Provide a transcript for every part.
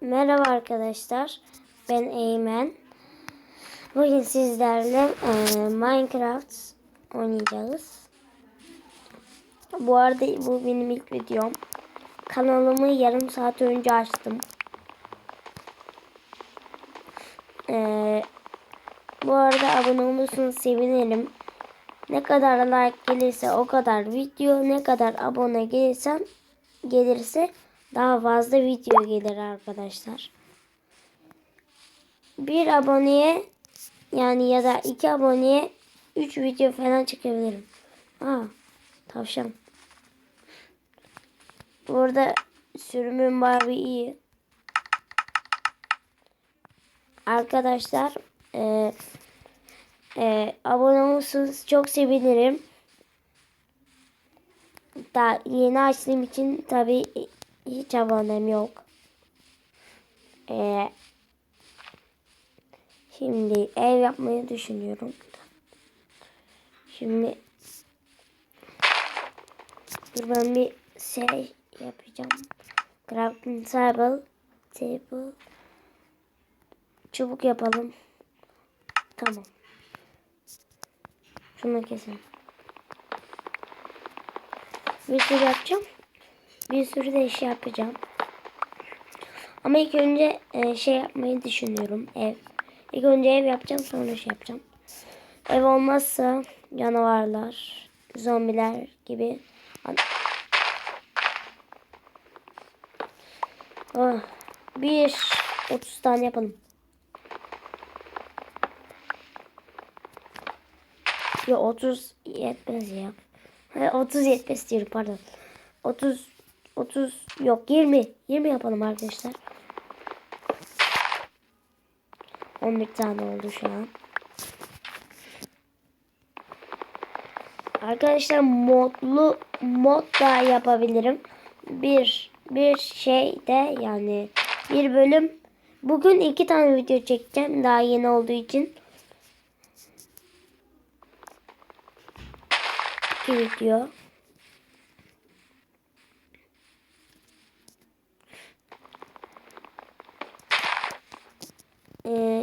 Merhaba arkadaşlar. Ben Eymen. Bugün sizlerle e, Minecraft oynayacağız. Bu arada bu benim ilk videom. Kanalımı yarım saat önce açtım. E, bu arada abone olursanız sevinirim. Ne kadar like gelirse o kadar video, ne kadar abone gelirsem gelirse daha fazla video gelir arkadaşlar. Bir aboneye yani ya da iki aboneye 3 video falan çekebilirim. Aa, tavşan. Burada sürümün bayağı iyi. Arkadaşlar e, e, abone olursanız çok sevinirim. Daha yeni açtığım için tabi hiç abonem yok. Ee, şimdi ev yapmayı düşünüyorum. Şimdi ben bir şey yapacağım. Crafting table, table, çubuk yapalım. Tamam. Şunu kesin. Bir sürü yapacağım. Bir sürü de iş yapacağım. Ama ilk önce e, şey yapmayı düşünüyorum. Ev. İlk önce ev yapacağım sonra şey yapacağım. Ev olmazsa canavarlar, zombiler gibi. Oh, bir 30 tane yapalım. Ya 30 yetmez ya. Ha, 30 yetmez diyorum pardon. 30 30 yok 20 20 yapalım arkadaşlar. 11 tane oldu şu an. Arkadaşlar modlu mod da yapabilirim. Bir bir şey de yani bir bölüm bugün iki tane video çekeceğim daha yeni olduğu için. İki video.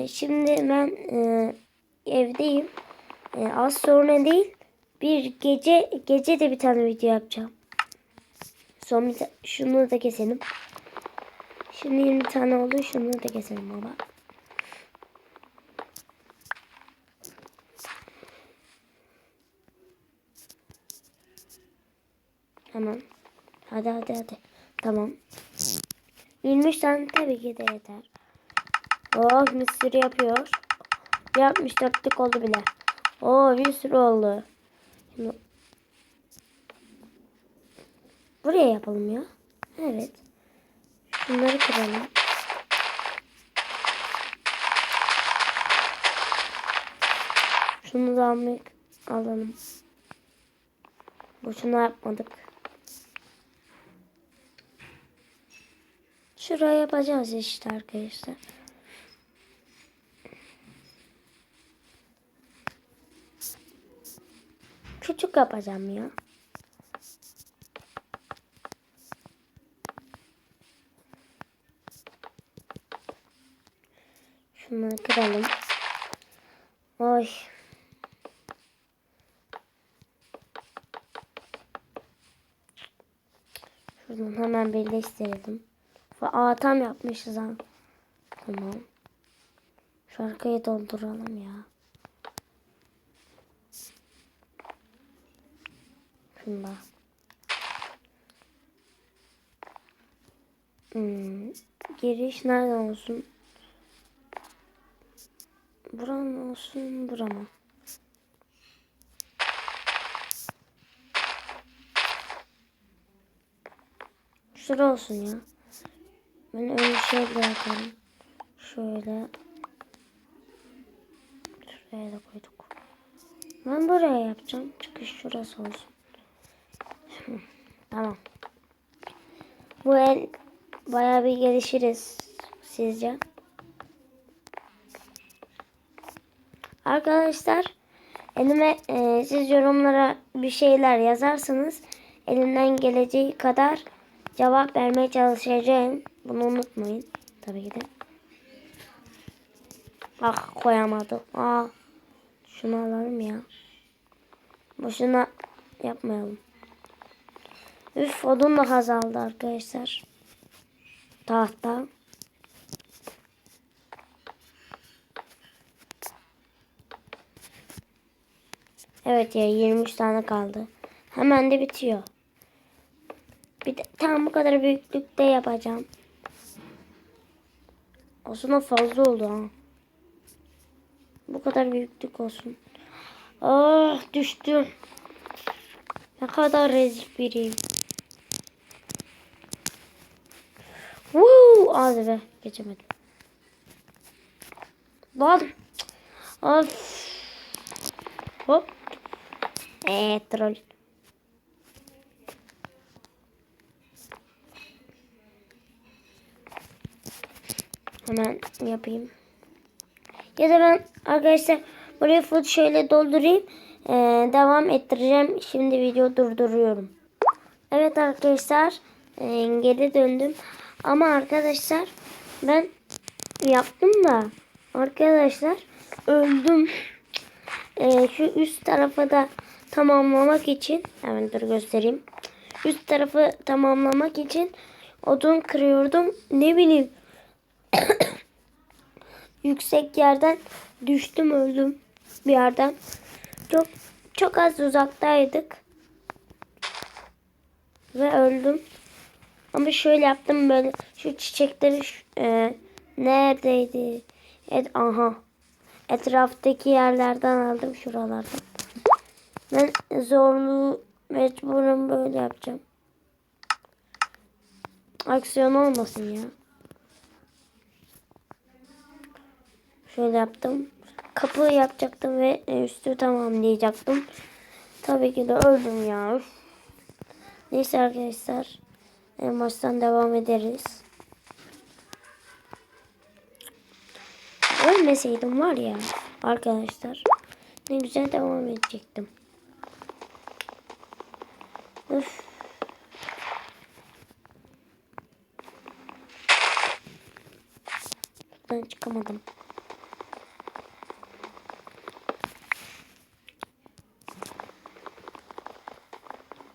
Şimdi ben e, evdeyim. E, az sonra değil. Bir gece gece de bir tane video yapacağım. Son bir şunu da keselim. Şimdi 20 tane oldu. Şunu da keselim baba. Tamam. Hadi hadi hadi. Tamam. 23 tane tabii ki de yeter. Oh bir sürü yapıyor. Bir 64'lük oldu bile. Oo bir sürü oldu. Şimdi buraya yapalım ya. Evet. Şunları kıralım. Şunu da almak alalım. Boşuna yapmadık. Şuraya yapacağız işte arkadaşlar. Küçük yapacağım ya. Şunları kıralım. Oy. Şuradan hemen birleştirelim. Aa tam yapmışız ha. Tamam. Şu arkayı dolduralım ya. Şunda. Hmm. Giriş nereden olsun? Buram olsun, burama. Şura olsun ya. Ben öyle şey bırakalım. Şöyle. Şuraya da koyduk. Ben buraya yapacağım. Çıkış şurası olsun. Tamam. Bu el bayağı bir gelişiriz sizce. Arkadaşlar elime e, siz yorumlara bir şeyler yazarsanız elimden geleceği kadar cevap vermeye çalışacağım. Bunu unutmayın. tabii ki de. Ah koyamadım. Aa. Şunu alalım ya. Boşuna yapmayalım. Üf odun da azaldı arkadaşlar. Tahta. Evet ya 23 tane kaldı. Hemen de bitiyor. Bir de tam bu kadar büyüklükte yapacağım. Aslında fazla oldu ha. Bu kadar büyüklük olsun. Ah düştüm. Ne kadar rezil biriyim. Woo! Hadi be geçemedim. Lan. Of. Hop. Eee troll. Hemen yapayım. Ya da ben arkadaşlar buraya full şöyle doldurayım. Ee, devam ettireceğim. Şimdi video durduruyorum. Evet arkadaşlar ee, geri döndüm. Ama arkadaşlar ben yaptım da arkadaşlar öldüm. Ee, şu üst tarafı da tamamlamak için hemen dur göstereyim. Üst tarafı tamamlamak için odun kırıyordum. Ne bileyim yüksek yerden düştüm öldüm bir yerden. Çok çok az uzaktaydık. Ve öldüm. Ama şöyle yaptım böyle şu çiçekleri e, neredeydi? Et, aha. Etraftaki yerlerden aldım şuralardan. Ben zorlu mecburen böyle yapacağım. Aksiyon olmasın ya. Şöyle yaptım. Kapı yapacaktım ve üstü tamamlayacaktım. Tabii ki de öldüm ya. Neyse arkadaşlar. En baştan devam ederiz. Ölmeseydim var ya arkadaşlar. Ne güzel devam edecektim. Üf. Ben çıkamadım.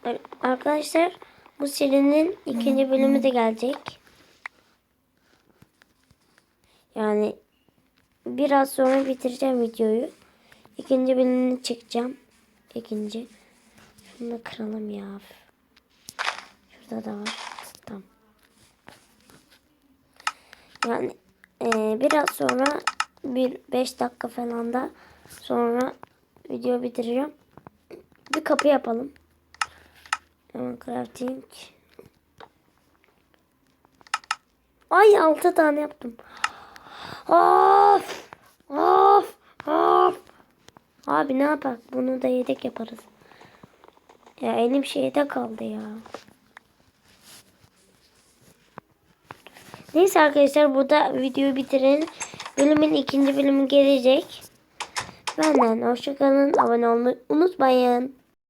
Ar- Arkadaşlar bu serinin ikinci bölümü de gelecek. Yani biraz sonra bitireceğim videoyu. İkinci bölümünü çekeceğim. İkinci. Şunu da kıralım ya. Şurada da var. Tamam. Yani eee, biraz sonra bir 5 dakika falan da sonra video bitireceğim. Bir kapı yapalım. Hemen crafting. Ay 6 tane yaptım. Of! Of! Of! Abi ne yapak? Bunu da yedek yaparız. Ya elim şeyde kaldı ya. Neyse arkadaşlar burada videoyu bitirelim. Bölümün ikinci bölümü gelecek. Benden hoşçakalın. Abone olmayı unutmayın.